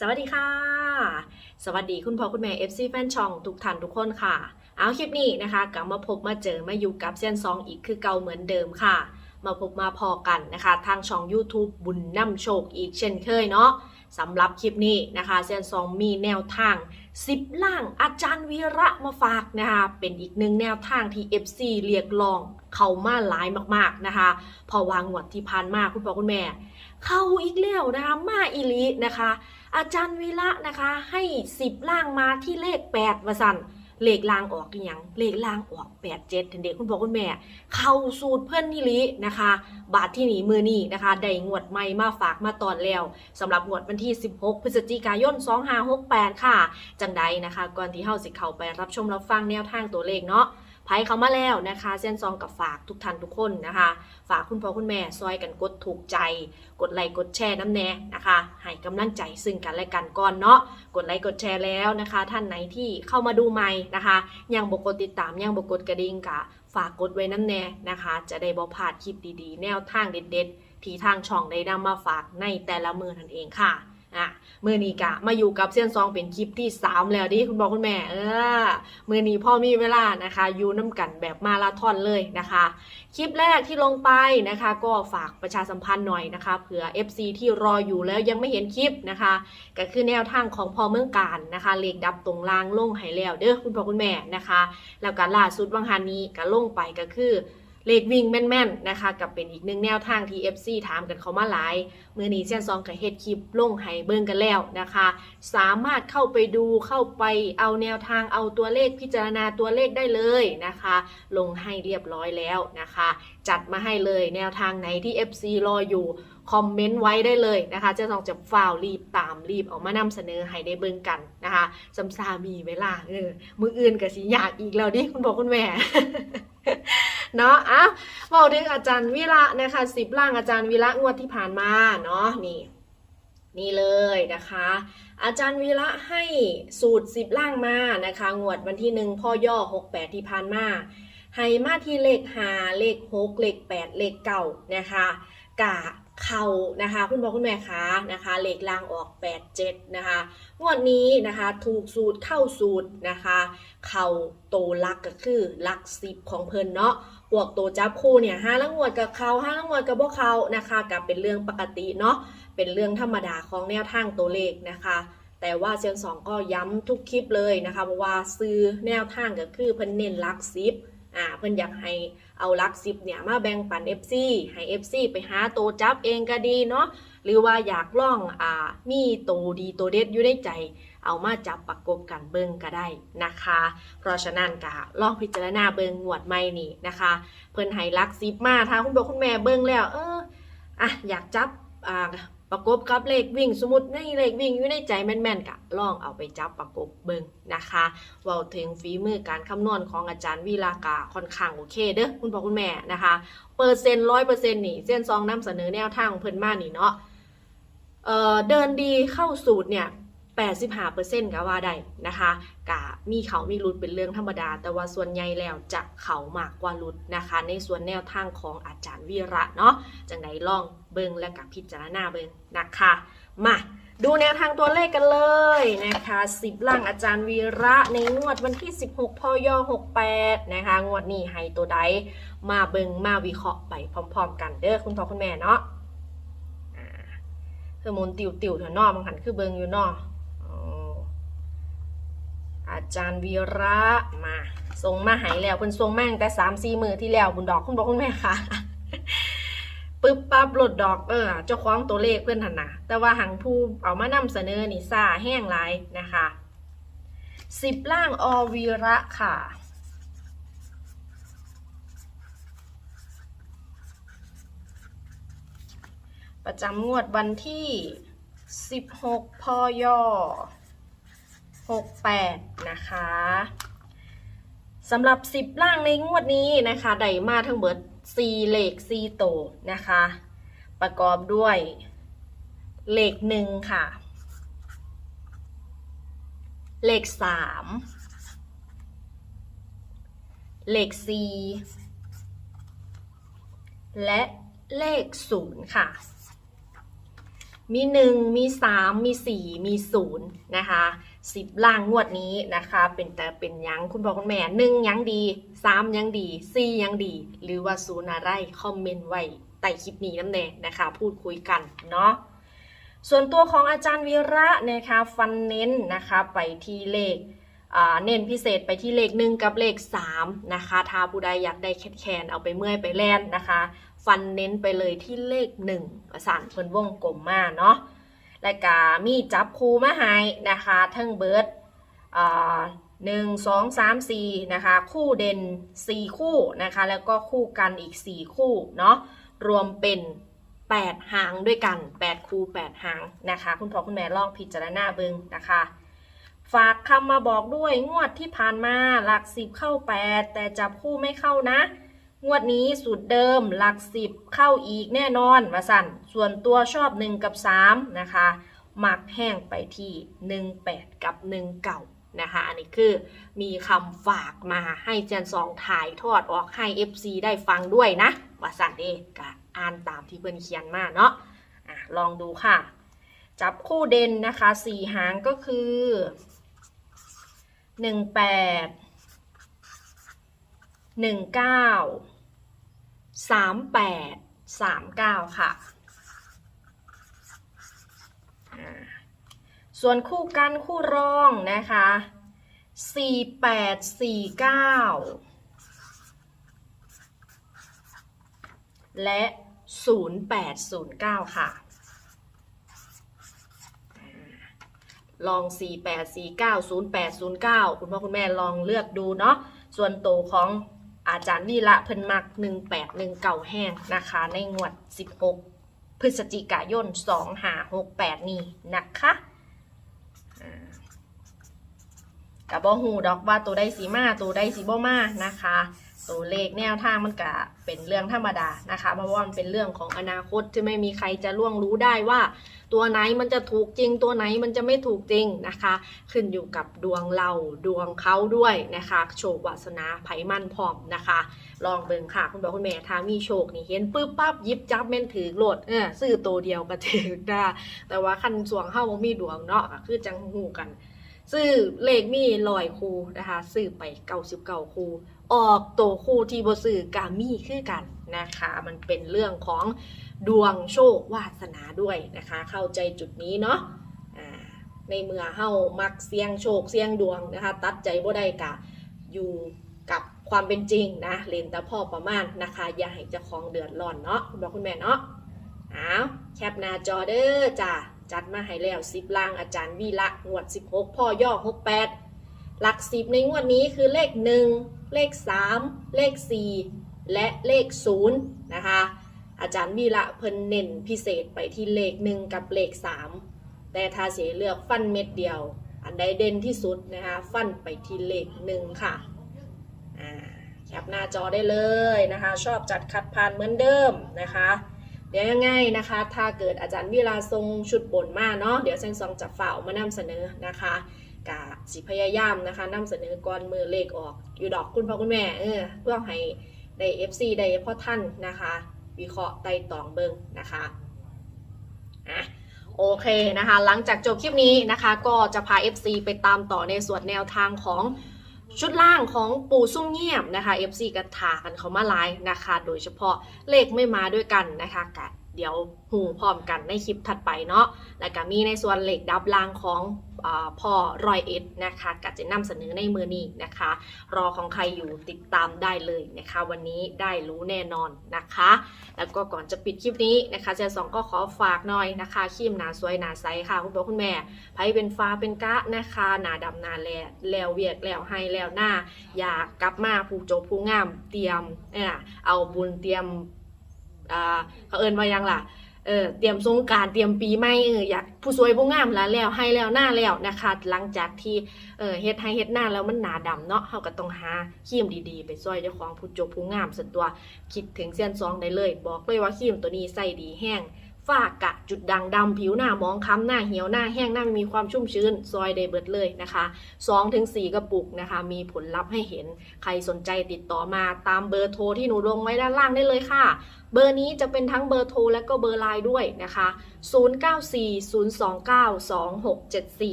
สวัสดีค่ะ สวัสดีคุณพ่อคุณแม่ FC แฟนช่องทุกท่านทุกคนค่ะ เอาคลิปนี้นะคะกลับมาพบมาเจอมาอยู่กับเซียนซองอีกคือเก่าเหมือนเดิมค่ะ มาพบมาพอกันนะคะ ทางช่อง YouTube บุญนำโชคอีกเช่นเคยเนาะสำหรับคลิปนี้นะคะเซียนซองมีแนวทาง 10 ล่างอาจารย์วีระมาฝากนะคะเป็นอีกหนึ่งแนวทางที่ FC เรียกร้องเข้ามาหลายมากๆนะคะ พอวางหวดที่ผ่านมาคุณพ่อคุณแม่ เข้าอีกแล้วนะคะมาอีลีนะคะ อาจารย์วีระนะคะ ให้สิบล่างมาที่เลขแปดวสันเลขล่างออกอยังเลขล่างออกแปดเจ็ดเด็กคุณพ่อคุณแม่ เข้าสูตรเพื่อนนิลินะคะ บาทที่หนีมือนี่นะคะ ได้งวดใหม่มาฝากมาตอนแล้วสำหรับงวดวันที่ 16 พฤศจิกายน 2568 ค่ะ จังใดนะคะ ก่อนที่เฮาสิเข้าไปรับชมรับฟังแนวทางตัวเลขเนาะ ไพ่เขามาแล้วนะคะเส้นซองกับฝากทุกท่านทุกคนนะคะ ฝากคุณพ่อคุณแม่ซอยกันกดถูกใจ กดไลค์กดแชร์น้ำแน่นะคะ ให้กำลังใจซึ่งกันและกันก่อนเนาะกดไลค์กดแชร์แล้วนะคะ ท่านไหนที่เข้ามาดูใหม่นะคะ ยังบกดติดตามยังบกดกระดิ่งกะฝากกดไว้น้ำแน่นะคะ จะได้บ่พลาดคลิปดีๆ แนวทางเด็ดๆที่ทางช่องได้นำมาฝากในแต่ละมือนั่นเองค่ะ อะมือนี้กะมาอยู่กับเซียนซองเป็นคลิปที่ 3 แล้วดิคุณบอกคุณแม่เออมือนี้พ่อมีเวลานะคะอยู่น้ำกันแบบมาราธอนเลยนะคะ คลิปแรกที่ลงไปนะคะ ก็ฝากประชาสัมพันธ์หน่อยนะคะเผื่อ FC ที่รออยู่แล้วยังไม่เห็นคลิปนะคะ ก็คือแนวทางของพ่อเมืองการนะคะเลขดับตรงล่างลงให้แล้วเด้อคุณพ่อคุณแม่นะคะ แล้วก็ล่าสุดวังหันนี้ก็ลงไปก็คือ เลขวิ่งแม่นๆนะคะกับเป็นอีกหนึ่งแนวทางที่ FC ถามกันเขามาหลายเมื่อนี้เส้นซองกับเฮ็ดคลิปลงให้เบิ่งกันแล้วนะคะ สามารถเข้าไปดูเข้าไปเอาแนวทางเอาตัวเลขพิจารณาตัวเลขได้เลยนะคะ ลงให้เรียบร้อยแล้วนะคะ จัดมาให้เลยแนวทางไหนที่ FC รออยู่คอมเมนต์ไว้ได้เลยนะคะเจะต้องจะฝ่าวรีบตามรีบออกมานำเสนอให้ได้เบิ่งกันนะคะสำซามีเวลาเออมืออื่นกับสิอยากอีกแล้วดิคุณบอกคุณแม่ เนาะอะบอกถึงอาจารย์วิระนะคะสิบล่างอาจารย์วิระงวดที่ผ่านมาเนาะนี่นี่เลยนะคะ อาจารย์วีระให้สูตรสิบล่างมานะคะ งวดวันที่หนึ่งพ่อย่อหกแปดที่ผ่านมาให้มาที่เลขหาเลขหกเลขแปดเลขเก่านะคะกะ เข่านะคะ คุณพ่อคุณแม่คะนะคะเลขล่างออกแปดเจ็ดนะคะงวดนี้นะคะถูกสูตรเข้าสูตรนะคะ เข่าโตลักก็คือลักสิบของเพิ่นเนาะพวกโตจับคู่เนี่ยห้าละงวดกับเขาห้าละงวดกับพวกเขานะคะกับเป็นเรื่องปกติเนาะเป็นเรื่องธรรมดาของแนวทางตัวเลขนะคะแต่ว่าเซียนสองก็ย้ำทุกคลิปเลยนะคะเพราะว่าซื้อแนวทางก็คือเพิ่นเน้นลักซิปอ่าเพิ่นอยากให้ เอาลักซิปเนี่ยมาแบ่งปัน FC ให้ FC ไปหาโตจับเองก็ดีเนาะหรือว่าอยากล่องอ่ามีตัวดีโตเด็ดอยู่ในใจ เอามาจับประกบกันเบิ่งก็ได้นะคะ เพราะฉะนั้นก็ลองพิจารณาเบิ่งงวดใหม่นี่นะคะ เพิ่นให้ลักซิปมาถ้าคุณบอกคุณแม่เบิ่งแล้ว เอออะอยากจับอ่า ประกบกับเลขวิ่ง สมมติในเลขวิ่งอยู่ในใจแม่นๆกะลองเอาไปจับประกบเบิ่งนะคะเว้าถึงฝีมือการคำนวณของอาจารย์วีลากาค่อนข้างโอเคเด้อคุณพ่อคุณแม่นะคะ เปอร์เซ็นต์ร้อยเปอร์เซ็นต์นี่เส้นซองนำเสนอแนวทางของเพิ่นมานี่เนาะเเดินดีเข้าสูตรเนี่ย 85%ก็ว่าได้นะคะกะมีเขามีรุดเป็นเรื่องธรรมดา แต่ว่าส่วนใหญ่แล้วจะเขามากกว่ารุดนะคะ ในส่วนแนวทางของอาจารย์วีระเนาะจังไดลองเบิงและกับพิจารณาเบิงนะคะมาดูแนวทางตัวเลขกันเลยนะคะสิบล่างอาจารย์วีระในงวดวันที่ 16พย68 นะคะ งวดนี้ให้ตัวใดมาเบิงมาวิเคราะห์ไปพร้อม ๆ กันเด้อคุณพ่อคุณแม่เนาะอ่าคือมุนติวติวเถอะนอบางหันคือเบิงอยู่นอ อาจารย์วีระมาส่งมาหายแล้วเพิ่นส่งมาตั้งแต่สามสี่มือที่แล้วบุญดอกคุณพ่อคุณแม่ค่ะปึ๊บปั๊บลดดอกเออเจ้าของตัวเลขเพื่อนหันนะแต่ว่าหังผู้เอามานำเสนอนี่ซ่าแห้งหลายนะคะสิบล่างอวีระค่ะประจำงวดวันที่ 16 พย 68 นะคะสำหรับ 10 ล่างในงวดนี้นะคะได้มาทั้งเบิด4เลข4โตนะคะ ประกอบด้วยเลขหนึ่งค่ะ เลขสามเลขสี่และเลขศูนย์ค่ะ มี1มี3มี4มี0นะคะ 10ล่างงวดนี้นะคะ เป็นแต่เป็นยังคุณพ่อคุณแม่หนึ่งยังดี3ยังดี4ยังดี หรือว่าศูนย์อะไรคอมเมนต์ไว้ใต้คลิปนี้น้ำแน่นะคะ พูดคุยกันเนาะส่วนตัวของอาจารย์วีระนะคะฟันเน้นนะคะไปที่เลขเน้นพิเศษไปที่เลขหนึ่งกับเลข 3 นะคะถ้าผู้ใดอยากได้แคน เอาไปเมื่อยไปแล่นนะคะ ฟันเน้นไปเลยที่เลข1ประสานเพิ่นวงกลมมาเนาะ และก็มีจับคู่มาให้นะคะทั้งเบิร์ดอ่าหนึ่งสองสามสี่นะคะคู่เด่น4คู่นะคะแล้วก็คู่กันอีก4คู่เนาะรวมเป็น8หางด้วยกัน8คู่8หางนะคะคุณพ่อคุณแม่ลองพิจารณาเบิงนะคะฝากคำมาบอกด้วยงวดที่ผ่านมาหลักสิบเข้า8แต่จับคู่ไม่เข้านะ งวดนี้สูตรเดิมหลักสิบเข้าอีกแน่นอนมาสั่นส่วนตัวชอบ 1 กับ 3 นะคะหมักแห้งไปที่ 18 กับ1เก่านะคะ อันนี้คือมีคำฝากมาให้เจนสองถ่ายทอดออกให้ FC ได้ฟังด้วยนะว่าสั่นเองกะอ่านตามที่เพื่อนเขียนมาเนาะอะลองดูค่ะ จับคู่เด่นนะคะสี่หางก็คือหนึ่งแปดหนึ่งเก้า สามแปดสามเก้าค่ะ ส่วนคู่กันคู่รองนะคะสี่แปดสี่เก้าและศูนย์แปดศูนย์เก้าค่ะ ลอง 4 8 4 9 0 8 0 9 คุณพ่อคุณแม่ลองเลือกดูเนาะ ส่วนโตวของ อาจารย์วีละเพิ่นมัก 1 8 1เก่าแห้งนะคะ ในงวด 16 พฤศจิกายน 2 5 6 8 นี้นะคะกับบ่หูดอกว่าตัวใดสีมาตัวใดสีบ่มานะคะ ตัวเลขแนวทางมันก็เป็นเรื่องธรรมดานะคะ เพราะว่ามันเป็นเรื่องของอนาคตที่ไม่มีใครจะล่วงรู้ได้ว่า ตัวไหนมันจะถูกจริง ตัวไหนมันจะไม่ถูกจริงนะคะ ขึ้นอยู่กับดวงเราดวงเขาด้วยนะคะ โชควาสนาไผมันพร้อมนะคะ ลองเบิ่งค่ะ คุณพ่อคุณแม่ถ้ามีโชคนี่เห็นปึ๊บปั๊บยิบจับแม่นถือโหลดเออซื้อตัวเดียวก็ถือได้แต่ว่าคันสวงเฮาบ่มีดวงเนาะคือจังหูกันซื้อเลขมีลอยคูนะคะซื้อไป99คู ออกตัวคู่ที่บ่ซื้อกามีคือกันนะคะ มันเป็นเรื่องของดวงโชควาสนาด้วยนะคะ เข้าใจจุดนี้เนาะในเมื่อเฮามักเสี่ยงโชคเสี่ยงดวงนะคะ ตัดใจบ่ได้กะอยู่กับความเป็นจริงนะเล่นแต่พ่อประมาณนะคะ อย่าให้เจ้าของเดือดร้อนเนาะคุณพ่อคุณแม่เนาะอ้าวแคปหน้าจอเด้อจ้าจัดมาให้แล้ว10ล่างอาจารย์วีละงวด 16 พ่อย่อ 68 หลัก10ในงวดนี้คือเลข 1 เลข 3 เลข 4 และเลข0นะคะ อาจารย์วีละเพิ่นเน้นพิเศษไปที่เลข 1 กับเลข 3 แต่ถ้าเสียเลือกฟันเม็ดเดียว อันใดเด่นที่สุดนะคะ ฟันไปที่เลข 1 ค่ะอ่าแคปหน้าจอได้เลยนะคะ ชอบจัดคัดผ่านเหมือนเดิมนะคะเดี๋ยวยังไงนะคะ ถ้าเกิดอาจารย์วิลาทรงชุดบนมาเนาะ เดี๋ยวเซนซองจะฝ่ามานำเสนอนะคะ กะสิพยายามนะคะนำเสนอก่อนมือเลขออก อยู่ดอกคุณพ่อคุณแม่เออเพื่อให้ได้ FC ได้พ่อท่านนะคะ วิเคราะห์ไต่ตองเบิงนะคะอะโอเคนะคะ หลังจากจบคลิปนี้นะคะ ก็จะพา FC ไปตามต่อในส่วนแนวทางของชุดล่างของปูซุ่มเงียบนะคะ FC กระถากันเขามาไลฟ์นะคะ โดยเฉพาะเลขไม่มาด้วยกันนะคะกะเดี๋ยวหูพร้อมกันในคลิปถัดไปเนาะแล้วก็มีในส่วนเหล็กดับล่างของ พ่อรอยเอ็ดนะคะก็จะนำเสนอในมือนี้นะคะ รอของใครอยู่ติดตามได้เลยนะคะ วันนี้ได้รู้แน่นอนนะคะ แล้วก็ก่อนจะปิดคลิปนี้นะคะเจสองก็ขอฝากหน่อยนะคะครีมหนาสวยหนาใสค่ะคุณพ่อคุณแม่ไผเป็นฟ้าเป็นกะนะคะหนาดำหนาแลแล้วเวียกแล้วให้แล้วหน้า อยากกลับมาผู้โจบผู้งามเตรียมเออเอาบุญเตรียมเขาเอินว่ายังล่ะ เออเตรียมสงการเตรียมปีใหม่เอออยากผู้สวยผู้งามแล้วแล้วให้แล้วหน้าแล้วนะคะ หลังจากที่เออเฮ็ดให้เฮ็ดหน้าแล้วมันหนาดำเนาะเฮาก็ต้องหาครีมดีๆ ไปซอยเจ้าของผู้จบผู้งามส่วนตัวคิดถึงเส้นซองได้เลย บอกเลยว่าครีมตัวนี้ใส่ดีแห้งฝ้ากะจุดด่างดำผิวหน้ามองค้ำหน้าเหี่ยวหน้าแห้งหน้ามีความชุ่มชื้น ซอยได้เบิดเลยนะคะ2ถึง4กระปุกนะคะ มีผลลัพธ์ให้เห็น ใครสนใจติดต่อมาตามเบอร์โทรที่หนูลงไว้ด้านล่างได้เลยค่ะ เบอร์นี้จะเป็นทั้งเบอร์โทรและก็เบอร์ไลน์ด้วยนะคะ 0940292674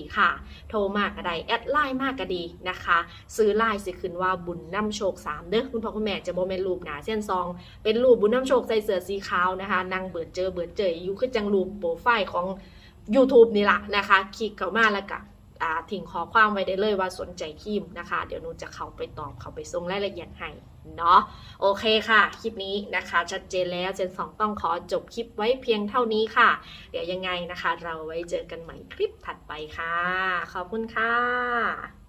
0940292674 ค่ะ โทรมากก็ได้แอดไลน์มากก็ดีนะคะ ซื้อไลน์สิขึ้นว่าบุญน้ำโชค 3 เด้อคุณพ่อคุณแม่จะโมเมนรูปหนาเส้นซอง เป็นรูปบุญน้ำโชคใส่เสื้อสีขาวนะคะนางเบิดเจอเบิดเจออยู่คือจังรูปโปรไฟล์ของ YouTube นี่ละนะคะ คลิกเข้ามาแล้วก็ ทิ้งขอความไว้ได้เลยว่าสนใจคิมนะคะ เดี๋ยวนูจะเข้าไปตอบเข้าไปส่งรายละเอียดให้เนาะโอเคค่ะ คลิปนี้นะคะ ชัดเจนแล้วเจนสองต้องขอจบคลิปไว้เพียงเท่านี้ค่ะ เดี๋ยวยังไงนะคะ เราไว้เจอกันใหม่คลิปถัดไปค่ะ ขอบคุณค่ะ